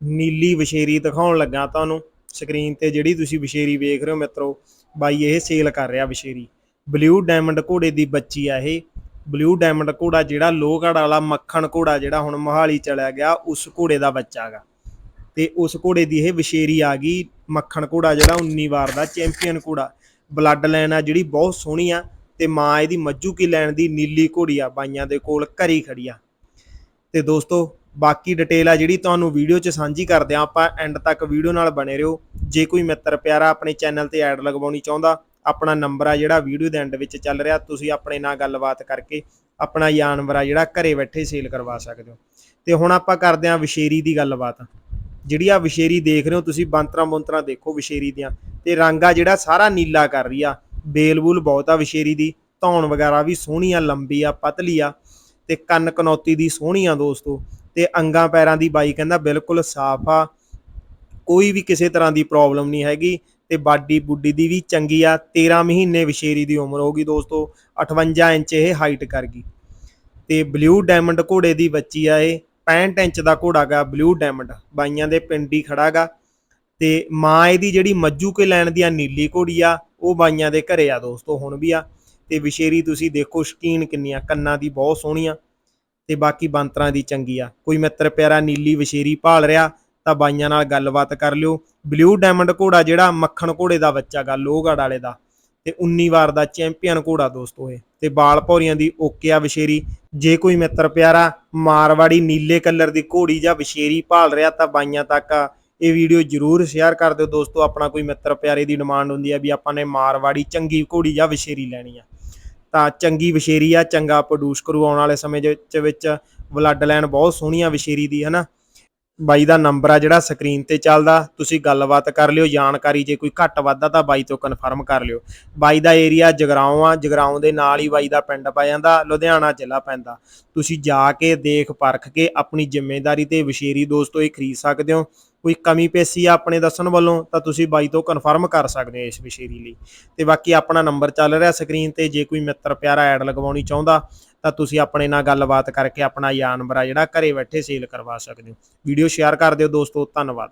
ਨੀਲੀ ਵਿਸ਼ੇਰੀ ਦਿਖਾਉਣ ਲੱਗਾ ਤੁਹਾਨੂੰ। ਸਕਰੀਨ ਤੇ ਜਿਹੜੀ ਤੁਸੀਂ ਵਿਸ਼ੇਰੀ ਵੇਖ ਰਹੇ ਹੋ ਮਿੱਤਰੋ, ਬਾਈ ਇਹ ਸੇਲ ਕਰ ਰਿਹਾ ਵਿਸ਼ੇਰੀ। ਬਲੂ ਡਾਇਮੰਡ ਘੋੜੇ ਦੀ ਬੱਚੀ ਆ ਇਹ। ਬਲੂ ਡਾਇਮੰਡ ਘੋੜਾ ਜਿਹੜਾ ਲੋਹਗੜ੍ਹ ਵਾਲਾ ਮੱਖਣ ਘੋੜਾ ਜਿਹੜਾ ਹੁਣ ਮੋਹਾਲੀ ਚਲਿਆ ਗਿਆ, ਉਸ ਘੋੜੇ ਦਾ ਬੱਚਾ ਹੈਗਾ ਤੇ ਉਸ ਘੋੜੇ ਦੀ ਇਹ ਵਿਸ਼ੇਰੀ ਆ ਗਈ ਮੱਖਣ ਘੋੜਾ ਜਿਹੜਾ 19 ਵਾਰ ਦਾ ਚੈਂਪੀਅਨ ਘੋੜਾ। ਬਲੱਡ ਲਾਈਨ ਆ ਜਿਹੜੀ ਬਹੁਤ ਸੋਹਣੀ ਆ ਤੇ ਮਾਂ ਇਹਦੀ ਮੱਜੂ ਕੀ ਲੈਣ ਦੀ ਨੀਲੀ ਘੋੜੀ ਆ, ਬਾਈਆਂ ਦੇ ਕੋਲ ਘਰੀ ਖੜੀ ਆ। ਤੇ ਦੋਸਤੋ ਬਾਕੀ ਡਿਟੇਲ ਆ ਜਿਹੜੀ ਤੁਹਾਨੂੰ ਵੀਡੀਓ 'ਚ ਸਾਂਝੀ ਕਰਦੇ ਆ ਆਪਾਂ ਐਂਡ ਤੱਕ ਵੀਡੀਓ ਨਾਲ ਬਣੇ ਰਹੋ। ਜੇ ਕੋਈ ਮਿੱਤਰ ਪਿਆਰਾ ਆਪਣੇ ਚੈਨਲ ਤੇ ਐਡ ਲਗਵਾਉਣੀ ਚਾਹੁੰਦਾ, ਆਪਣਾ ਨੰਬਰ ਆ ਜਿਹੜਾ ਵੀਡੀਓ ਦੇ ਐਂਡ ਵਿੱਚ ਚੱਲ ਰਿਹਾ, ਤੁਸੀਂ ਆਪਣੇ ਨਾਲ ਗੱਲਬਾਤ ਕਰਕੇ ਆਪਣਾ ਜਾਨਵਰ ਆ ਜਿਹੜਾ ਘਰੇ ਬੈਠੇ ਸੇਲ ਕਰਵਾ ਸਕਦੇ ਹੋ। ਤੇ ਹੁਣ ਆਪਾਂ ਕਰਦੇ ਆ ਵਿਸ਼ੇਰੀ ਦੀ ਗੱਲਬਾਤ। ਜਿਹੜੀ ਆ ਵਿਸ਼ੇਰੀ ਦੇਖ ਰਹੇ ਹੋ ਤੁਸੀਂ, ਬੰਤਰਾ ਮੁੰਤਰਾ ਦੇਖੋ ਵਿਸ਼ੇਰੀ ਦੀਆਂ। ਤੇ ਰੰਗ ਆ ਜਿਹੜਾ ਸਾਰਾ ਨੀਲਾ ਕਰ ਰਹੀ ਆ। ਬੇਲ ਬੂਲ ਬਹੁਤ ਆ ਵਿਸ਼ੇਰੀ ਦੀ, ਧੌਣ ਵਗੈਰਾ ਵੀ ਸੋਹਣੀ ਆ, ਲੰਬੀ ਆ, ਪਤਲੀ ਆ। ਤੇ ਕੰਨ ਕਨੌਤੀ ਦੀ ਸੋਹਣੀ ਆ ਦੋਸਤੋ। ਤੇ ਅੰਗਾਂ ਪੈਰਾਂ ਦੀ ਬਾਈ ਕਹਿੰਦਾ ਬਿਲਕੁਲ ਸਾਫ਼ ਆ। ਕੋਈ ਵੀ ਕਿਸੇ ਤਰ੍ਹਾਂ ਦੀ ਪ੍ਰੋਬਲਮ ਨਹੀਂ ਹੈਗੀ ਤੇ ਬਾਡੀ ਬੁੱਡੀ ਦੀ ਵੀ ਚੰਗੀ ਆ। 13 ਮਹੀਨੇ ਵਿਸ਼ੇਰੀ ਦੀ ਉਮਰ ਹੋਗੀ ਦੋਸਤੋ 58 ਇੰਚ ਇਹ ਹਾਈਟ ਕਰ ਗਈ। ਤੇ ਬਲੂ ਡਾਇਮੰਡ ਘੋੜੇ ਦੀ ਬੱਚੀ ਆ ਇਹ 65 ਇੰਚ ਦਾ ਘੋੜਾ ਗਾ ਬਲੂ ਡਾਇਮੰਡ ਬਾਈਆਂ ਦੇ ਪਿੰਡ ਹੀ ਖੜਾ ਗਾ। ਤੇ ਮਾਂ ਇਹਦੀ ਜਿਹੜੀ ਮੱਜੂ ਕੇ ਲੈਣ ਦੀ ਆ ਨੀਲੀ ਘੋੜੀ ਆ, ਉਹ ਬਾਈਆਂ ਦੇ ਘਰੇ ਆ ਦੋਸਤੋ, ਹੁਣ ਵੀ ਆ। ਤੇ ਵਿਸ਼ੇਰੀ ਤੁਸੀਂ ਦੇਖੋ, ਸ਼ਕੀਨ ਕਿੰਨੀਆਂ ਕੰਨਾਂ ਦੀ ਬਹੁਤ ਸੋਹਣੀਆਂ ਤੇ ਬਾਕੀ ਬੰਤਰਾਂ ਦੀ ਚੰਗੀ ਆ। ਕੋਈ ਮਿੱਤਰ ਪਿਆਰਾ ਨੀਲੀ ਵਿਸ਼ੇਰੀ ਭਾਲ ਰਿਹਾ ਤਾਂ ਬਾਈਆਂ ਨਾਲ ਗੱਲਬਾਤ ਕਰ ਲਿਓ। ਬਲੂ ਡਾਇਮੰਡ ਘੋੜਾ ਜਿਹੜਾ ਮੱਖਣ ਘੋੜੇ ਦਾ ਬੱਚਾ ਗਾ ਲੋਹਗੜ੍ਹ ਵਾਲੇ ਦਾ। ਤੇ 19 ਵਾਰ ਦਾ ਚੈਂਪੀਅਨ ਘੋੜਾ ਦੋਸਤੋ ਇਹ। ਤੇ ਬਾਲ ਭੌਰੀਆਂ ਦੀ ਓਕੇ ਆ ਵਿਸ਼ੇਰੀ। ਜੇ ਕੋਈ ਮਿੱਤਰ ਪਿਆਰਾ ਮਾਰਵਾੜੀ ਨੀਲੇ ਕਲਰ ਦੀ ਘੋੜੀ ਜਾਂ ਵਿਸ਼ੇਰੀ ਭਾਲ ਰਿਹਾ ਤਾਂ ਬਾਈਆਂ ਤੱਕ ਇਹ ਵੀਡੀਓ ਜਰੂਰ ਸ਼ੇਅਰ ਕਰ ਦਿਓ ਦੋਸਤੋ। ਆਪਣਾ ਕੋਈ ਮਿੱਤਰ ਪਿਆਰੇ ਦੀ ਡਿਮਾਂਡ ਹੁੰਦੀ ਹੈ ਵੀ ਆਪਾਂ ਨੇ ਮਾਰਵਾੜੀ ਚੰਗੀ ਘੋੜੀ ਜਾਂ ਵਿਸ਼ੇਰੀ ਲੈਣੀ ਆ। ਤਾਂ ਚੰਗੀ ਵਿਸ਼ੇਰੀ ਆ, ਚੰਗਾ ਪ੍ਰੋਡਿਊਸ ਕਰੂ ਆਉਣ ਵਾਲੇ ਸਮੇਂ ਦੇ ਵਿੱਚ ਵਿੱਚ ਬਲੱਡ ਲਾਈਨ ਬਹੁਤ ਸੋਹਣੀ ਆ ਵਿਸ਼ੇਰੀ ਦੀ ਹੈ ਨਾ ਬਾਈ ਦਾ ਨੰਬਰ ਆ ਜਿਹੜਾ ਸਕਰੀਨ ਤੇ ਚੱਲਦਾ, ਤੁਸੀਂ ਗੱਲਬਾਤ ਕਰ ਲਿਓ, ਜਾਣਕਾਰੀ ਜੇ ਕੋਈ ਘੱਟ ਵਾਧਾ ਤਾਂ ਬਾਈ ਤੋਂ ਕਨਫਰਮ ਕਰ ਲਿਓ। ਬਾਈ ਦਾ ਏਰੀਆ ਜਗਰਾਉਂ ਆ, ਜਗਰਾਉਂ ਦੇ ਨਾਲ ਹੀ ਬਾਈ ਦਾ ਪਿੰਡ ਪੈ ਜਾਂਦਾ, ਲੁਧਿਆਣਾ ਜ਼ਿਲ੍ਹਾ ਪੈਂਦਾ। ਤੁਸੀਂ ਜਾ ਕੇ ਦੇਖ ਪਰਖ ਕੇ ਆਪਣੀ ਜ਼ਿੰਮੇਵਾਰੀ ਤੇ ਵਿਸ਼ੇਰੀ ਦੋਸਤੋ ਇਹ ਖਰੀਦ ਸਕਦੇ ਹੋ। ਕੋਈ ਕਮੀ ਪੇਸੀ ਆ ਆਪਣੇ ਦੱਸਣ ਵੱਲੋਂ, ਤਾਂ ਤੁਸੀਂ ਬਾਈ ਤੋਂ ਕਨਫਰਮ ਕਰ ਸਕਦੇ ਹੋ ਇਸ ਵਿਸ਼ੇਰੀ ਲਈ। ਤੇ ਬਾਕੀ ਆਪਣਾ ਨੰਬਰ ਚੱਲ ਰਿਹਾ ਸਕਰੀਨ ਤੇ, ਜੇ ਕੋਈ ਮਿੱਤਰ ਪਿਆਰਾ ਐਡ ਲਗਵਾਉਣੀ ਚਾਹੁੰਦਾ ਤਾਂ ਤੁਸੀਂ ਆਪਣੇ ਨਾਲ ਗੱਲਬਾਤ ਕਰਕੇ ਆਪਣਾ ਜਾਨਵਰ ਆ ਜਿਹੜਾ ਘਰੇ ਬੈਠੇ ਸੇਲ ਕਰਵਾ ਸਕਦੇ ਹੋ। ਵੀਡੀਓ ਸ਼ੇਅਰ ਕਰ ਦਿਓ ਦੋਸਤੋ, ਧੰਨਵਾਦ।